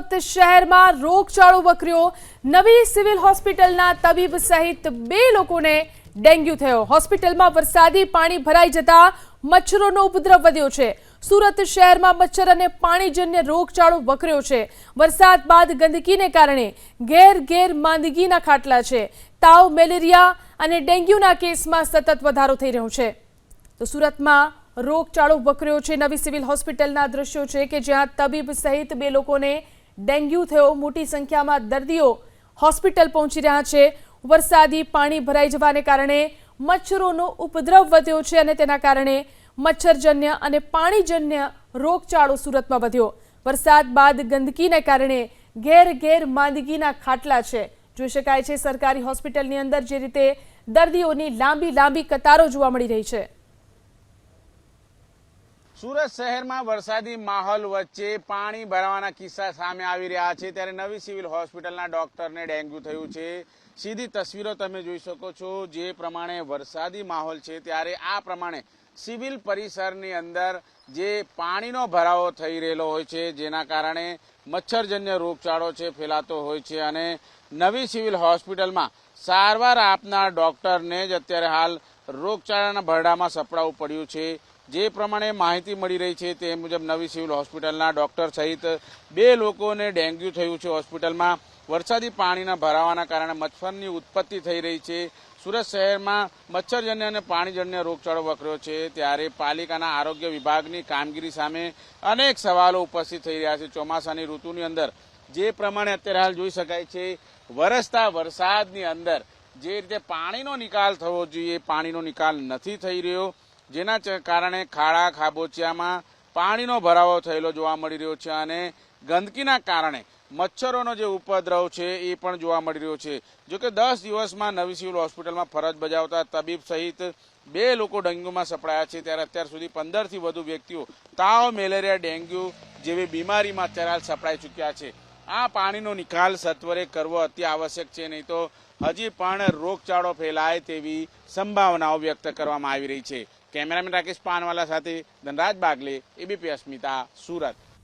સુરત શહેરમાં રોગચાળો વકર્યો. નવી સિવિલ હોસ્પિટલના તબીબ સહિત બે લોકોને ડેન્ગ્યુ થયો. હોસ્પિટલમાં વરસાદી પાણી ભરાઈ જતા મચ્છરોનો ઉપદ્રવ વધ્યો છે. સુરત શહેરમાં મચ્છર અને પાણીજન્ય રોગચાળો વકર્યો છે. વરસાદ બાદ ગંદકીને કારણે ઘેર ઘેર માંદગીના ખાટલા છે. તાવ, મેલેરિયા અને ડેન્ગ્યુના કેસમાં સતત વધારો થઈ રહ્યો છે. તો સુરતમાં રોગચાળો વકર્યો છે. નવી સિવિલ હોસ્પિટલના દ્રશ્યો છે કે જ્યાં તબીબ સહિત બે લોકોને ડેન્ગ્યુ થયો, મોટી સંખ્યામાં દર્દીઓ હોસ્પિટલ પહોંચી રહ્યા છે. વરસાદી પાણી ભરાઈ જવાને કારણે મચ્છરોનો ઉપદ્રવ વધ્યો છે અને તેના કારણે મચ્છરજન્ય અને પાણીજન્ય રોગચાળો સુરતમાં વધ્યો. વરસાદ બાદ ગંદકીને કારણે ઘેર ઘેર માંદગીના ખાટલા છે. જોઈ શકાય છે, સરકારી હોસ્પિટલની અંદર જે રીતે દર્દીઓની લાંબી લાંબી કતારો જોવા મળી રહી છે. સુરત શહેરમાં વરસાદી માહોલ વચ્ચે પાણી ભરાવાના કિસ્સા સામે આવી રહ્યા છે. ત્યારે નવી સિવિલ હોસ્પિટલના ડોક્ટરને ડેન્ગ્યુ થયું છે. સીધી તસવીરો તમે જોઈ શકો છો. જે પ્રમાણે વરસાદી માહોલ છે, ત્યારે આ પ્રમાણે સિવિલ પરિસરની અંદર જે પાણીનો ભરાવો થઈ રહેલો હોય છે, જેના કારણે મચ્છરજન્ય રોગચાળો છે, ફેલાતો હોય છે અને નવી સિવિલ હોસ્પિટલમાં સારવાર આપનાર ડોક્ટરને જ અત્યારે હાલ રોગચાળાના ભરડામાં સપડાવવું પડ્યું છે. જે પ્રમાણે માહિતી મળી રહી છે તે મુજબ નવી સિવિલ હોસ્પિટલના ડોક્ટર સહિત બે લોકોને ડેન્ગ્યુ થયું છે. હોસ્પિટલમાં વરસાદી પાણીના ભરાવાના કારણે મચ્છરની ઉત્પત્તિ થઈ રહી છે. સુરત શહેરમાં મચ્છરજન્ય અને પાણીજન્ય રોગચાળો વકર્યો છે. ત્યારે પાલિકાના આરોગ્ય વિભાગની કામગીરી સામે અનેક સવાલો ઉપસ્થિત થઈ રહ્યા છે. ચોમાસાની ઋતુની અંદર જે પ્રમાણે અત્યારે હાલ જોઈ શકાય છે, વરસતા વરસાદની અંદર જે રીતે પાણીનો નિકાલ થવો જોઈએ, પાણીનો નિકાલ નથી થઈ રહ્યો જેના કારણે ખાડા, ખાબોચિયામાં પાણીનો ભરાવો થયેલો જોવા મળી રહ્યો છે અને ગંદકીના કારણે મચ્છરોનો જે ઉપદ્રવ છે એ પણ જોવા મળી રહ્યો છે. જો કે દસ દિવસમાં નવી સિવિલ હોસ્પિટલમાં ફરજ બજાવતા તબીબ સહિત બે લોકો ડેન્ગ્યુમાં સપડાયા છે. ત્યારે અત્યાર સુધી પંદરથી વધુ વ્યક્તિઓ તાવ, મેલેરિયા, ડેન્ગ્યુ જેવી બીમારીમાં અત્યારે હાલ સપડાઈ ચૂક્યા છે. આ પાણીનો નિકાલ સત્વરે કરવો અતિ આવશ્યક છે, નહીં તો હજી પણ રોગચાળો ફેલાય તેવી સંભાવનાઓ વ્યક્ત કરવામાં આવી રહી છે. કેમેરામેન રાકેશ પાનવાલા સાથે ધનરાજ બાગલે, એબીપી અસ્મિતા, સુરત.